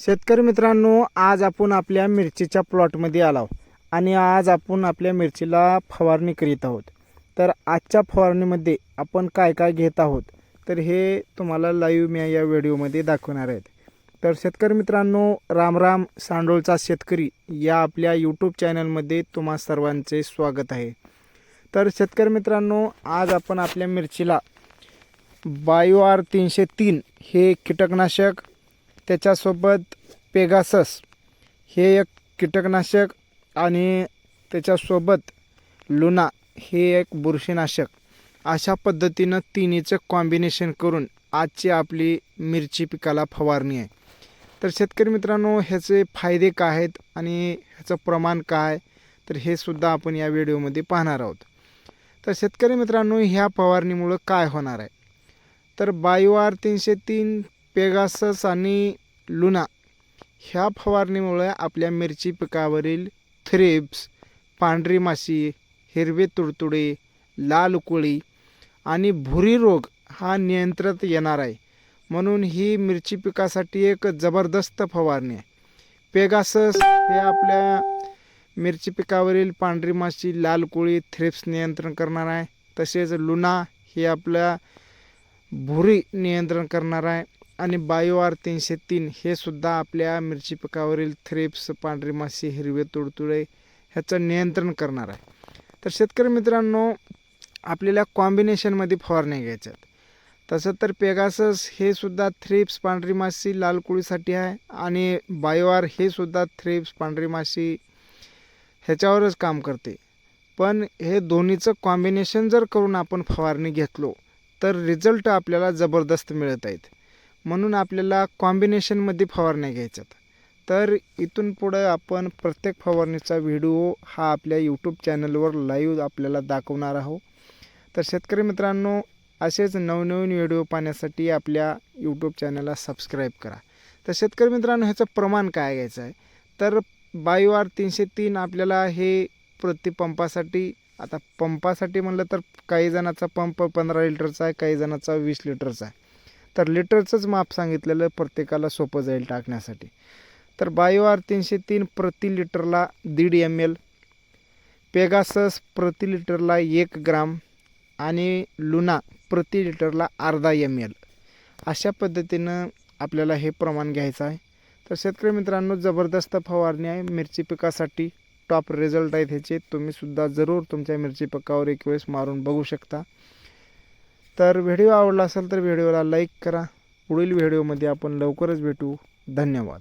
शेतकरी मित्रांनो आज आपण आपल्या मिरचीच्या प्लॉटमध्ये आलो आणि आज आपण आपल्या मिरचीला फवारणी करीत आहोत. तर आजच्या फवारणीमध्ये आपण काय काय घेत आहोत तर हे तुम्हाला लाईव्ह मी या व्हिडिओमध्ये दाखवणार आहेत. तर शेतकरी मित्रांनो रामराम सांडोळचा शेतकरी या आपल्या यूट्यूब चॅनलमध्ये तुम्हा सर्वांचे स्वागत आहे. तर शेतकरी मित्रांनो आज आपण आपल्या मिरचीला बायो आर तीनशे तीन हे कीटकनाशक त्याच्यासोबत पेगासस हे एक कीटकनाशक आणि त्याच्यासोबत लुना हे एक बुरशीनाशक. अशा पद्धतीनं तिन्हीचं कॉम्बिनेशन करून आजची आपली मिरची पिकाला फवारणी आहे. तर शेतकरी मित्रांनो ह्याचे फायदे काय आहेत आणि ह्याचं प्रमाण काय? तर हे सुद्धा आपण या व्हिडिओमध्ये पाहणार आहोत. तर शेतकरी मित्रांनो ह्या फवारणीमुळं काय होणार आहे? तर बायोआर तीनशे तीन पेगासस आणि लुना ह्या फवारणीमुळे आपल्या मिरची पिकावरील थ्रिप्स पांढरी माशी हिरवे तुडतुडे लाल कोळी आणि भुरी रोग हा नियंत्रणात येणार आहे. म्हणून ही मिरची पिकासाठी एक जबरदस्त फवारणी आहे. पेगासस हे आपल्या मिरची पिकावरील पांढरी माशी लाल कोळी थ्रिप्स नियंत्रण करणार आहे. तसेच लुना हे आपल्या भुरी नियंत्रण करणार आहे. आणि बायो आर तीनशे तीन हे सुद्धा आपल्या मिरची पिकावरील थ्रिप्स पांढरी माशी हिरवे तुडतुडे ह्याचं नियंत्रण करणार आहे. तर शेतकरी मित्रांनो आपल्याला कॉम्बिनेशनमध्ये फवारण्या घ्यायच्यात तसं तर पेगासस हे सुद्धा थ्रिप्स पांढरी माशी लाल कोळीसाठी आहे आणि बायो आर हे सुद्धा थ्रिप्स पांढरी माशी ह्याच्यावरच काम करते. पण हे दोन्हीचं कॉम्बिनेशन जर करून आपण फवारणी घेतलो तर रिझल्ट आपल्याला जबरदस्त मिळत आहेत. म्हणून आपल्याला कॉम्बिनेशनमध्ये फवारण्या घ्यायच्यात. तर इथून पुढं आपण प्रत्येक फवारणीचा व्हिडिओ हा आपल्या यूट्यूब चॅनलवर लाईव्ह आपल्याला दाखवणार आहोत. तर शेतकरी मित्रांनो असेच नवनवीन व्हिडिओ पाहण्यासाठी आपल्या यूट्यूब चॅनलला सबस्क्राईब करा. तर शेतकरी मित्रांनो ह्याचं प्रमाण काय घ्यायचं आहे? तर बायवार तीनशे तीन आपल्याला हे प्रति पंपासाठी आता पंपासाठी म्हणलं तर काही जणाचा पंप पंधरा लिटरचा आहे काही जणाचा वीस लिटरचा आहे. तर लिटरचंच माप सांगितलेलं प्रत्येकाला सोपं जाईल टाकण्यासाठी. तर बायो आर तीनशे तीन प्रति लिटरला दीड एम एल पेगासस प्रति लिटरला एक ग्राम आणि लुना प्रति लिटरला अर्धा एम एल अशा पद्धतीनं आपल्याला हे प्रमाण घ्यायचं आहे. तर शेतकरी मित्रांनो जबरदस्त फवारणी आहे. मिरची पिकासाठी टॉप रिझल्ट आहेत ह्याचे. तुम्हीसुद्धा जरूर तुमच्या मिरची पिकावर एक वेळेस मारून बघू शकता. तर व्हिडिओ आवडला असेल तर व्हिडिओला लाईक करा. पुढील व्हिडिओमध्ये आपण लवकरच भेटू. धन्यवाद.